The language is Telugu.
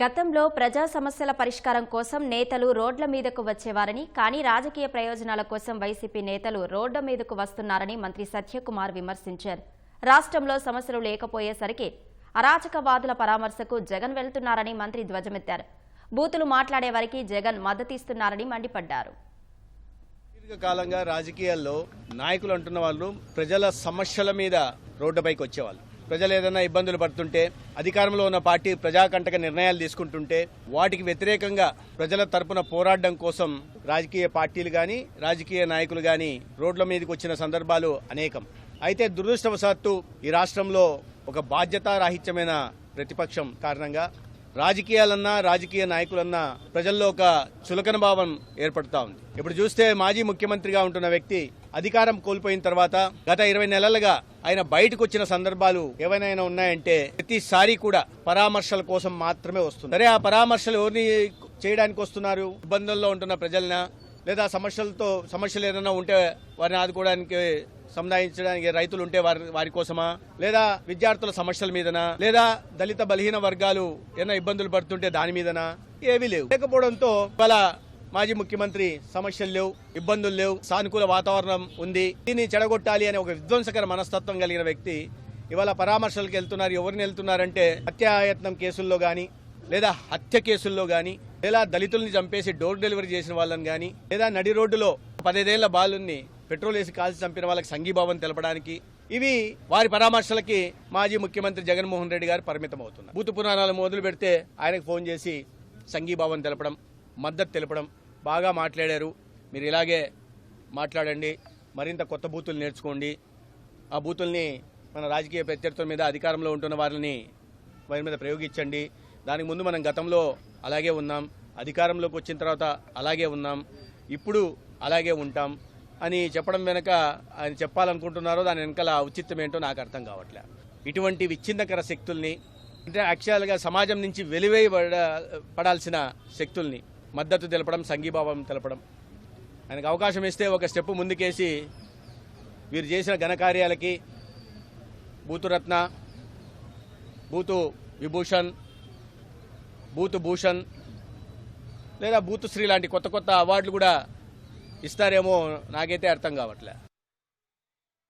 గతంలో ప్రజా సమస్యల పరిష్కారం కోసం నేతలు రోడ్ల మీదకు వచ్చేవారని కానీ రాజకీయ ప్రయోజనాల కోసం వైసీపీ నేతలు రోడ్ల మీదకు వస్తున్నారని మంత్రి సత్యకుమార్ విమర్శించారు. రాష్ట్రంలో సమస్యలు లేకపోయేసరికి అరాచకవాదుల పరామర్శకు జగన్ వెళ్తున్నారని మంత్రి ధ్వజమెత్తారు. బూతులు మాట్లాడే వారికి జగన్ మద్దతిస్తున్నారని మండిపడ్డారు. దీర్ఘకాలంగా రాజకీయాల్లో నాయకులు అంటున్న వాళ్ళు ప్రజల సమస్యల మీద రోడ్డుపైకి వచ్చేవాళ్ళు. ప్రజలు ఏదైనా ఇబ్బందులు పడుతుంటే అధికారంలో ఉన్న పార్టీ ప్రజాకంటక నిర్ణయాలు తీసుకుంటుంటే వాటికి వ్యతిరేకంగా ప్రజల తరపున పోరాడడం కోసం రాజకీయ పార్టీలు కానీ రాజకీయ నాయకులు కానీ రోడ్ల మీదకి వచ్చిన సందర్భాలు అనేకం. అయితే దురదృష్టవశాత్తు ఈ రాష్ట్రంలో ఒక బాధ్యతారాహిత్యమైన ప్రతిపక్షం కారణంగా రాజకీయాలన్నా రాజకీయ నాయకులన్నా ప్రజల్లో ఒక చులకన భావం ఏర్పడతా ఉంది. ఇప్పుడు చూస్తే మాజీ ముఖ్యమంత్రిగా ఉంటున్న వ్యక్తి అధికారం కోల్పోయిన తర్వాత గత ఇరవై నెలలుగా ఆయన బయటకు వచ్చిన సందర్భాలు ఏవైనా ఉన్నాయంటే ప్రతిసారి కూడా పరామర్శల కోసం మాత్రమే వస్తుంది సరే ఆ పరామర్శలు ఎవరిని చేయడానికి వస్తున్నారు? ఇబ్బందుల్లో ఉంటున్న ప్రజలన లేదా సమస్యలతో సమస్యలు ఏదైనా ఉంటే వారిని ఆదుకోవడానికి సముదాయించడానికి రైతులు ఉంటే వారి వారి కోసమా? లేదా విద్యార్థుల సమస్యల మీదనా? లేదా దళిత బలహీన వర్గాలు ఏమైనా ఇబ్బందులు పడుతుంటే దాని మీదనా? ఏవీ లేవు. లేకపోవడంతో ఇవాళ మాజీ ముఖ్యమంత్రి సమస్యలు లేవు ఇబ్బందులు లేవు సానుకూల వాతావరణం ఉంది. దీన్ని చెడగొట్టాలి అనే ఒక విధ్వంసకర మనస్తత్వం కలిగిన వ్యక్తి ఇవాళ పరామర్శలకు వెళ్తున్నారు ఎవరిని వెళ్తున్నారంటే హత్యాయత్నం కేసుల్లో గాని లేదా హత్య కేసుల్లో కానీ లేదా దళితుల్ని చంపేసి డోర్ డెలివరీ చేసిన వాళ్ళని కానీ లేదా నడి రోడ్డులో పదిహేదేళ్ళ బాలుని పెట్రోల్ వేసి కాల్చి చంపిన వాళ్ళకి సంఘీభావం తెలపడానికి ఇవి వారి పరామర్శలకి మాజీ ముఖ్యమంత్రి జగన్మోహన్ రెడ్డి గారు పరిమితం అవుతున్నారు బూతు పురాణాలు మొదలు పెడితే ఆయనకు ఫోన్ చేసి సంఘీభావం తెలపడం మద్దతు తెలపడం బాగా మాట్లాడారు. మీరు ఇలాగే మాట్లాడండి మరింత కొత్త బూతులు నేర్చుకోండి. ఆ బూతుల్ని మన రాజకీయ ప్రత్యర్థుల మీద అధికారంలో ఉంటున్న వారిని వారి మీద ప్రయోగించండి. దానికి ముందు మనం గతంలో అలాగే ఉన్నాం అధికారంలోకి వచ్చిన తర్వాత అలాగే ఉన్నాం ఇప్పుడు అలాగే ఉంటాం అని చెప్పడం వెనక ఆయన చెప్పాలనుకుంటున్నారో దాని వెనకాల ఔచిత్యం ఏంటో నాకు అర్థం కావట్లే. ఇటువంటి విచ్ఛిన్నకర శక్తుల్ని అంటే యాక్చువల్గా సమాజం నుంచి వెలివేయ పడాల్సిన శక్తుల్ని మద్దతు తెలపడం సంఘీభావం తెలపడం. ఆయనకు అవకాశం ఇస్తే ఒక స్టెప్ ముందుకేసి వీరు చేసిన ఘనకార్యాలకి బూతురత్న బూతు విభూషణ్ బూతు భూషణ్ లేదా బూతు శ్రీ లాంటి కొత్త కొత్త అవార్డులు కూడా ఇస్తారేమో నాకైతే అర్థం కావట్లే.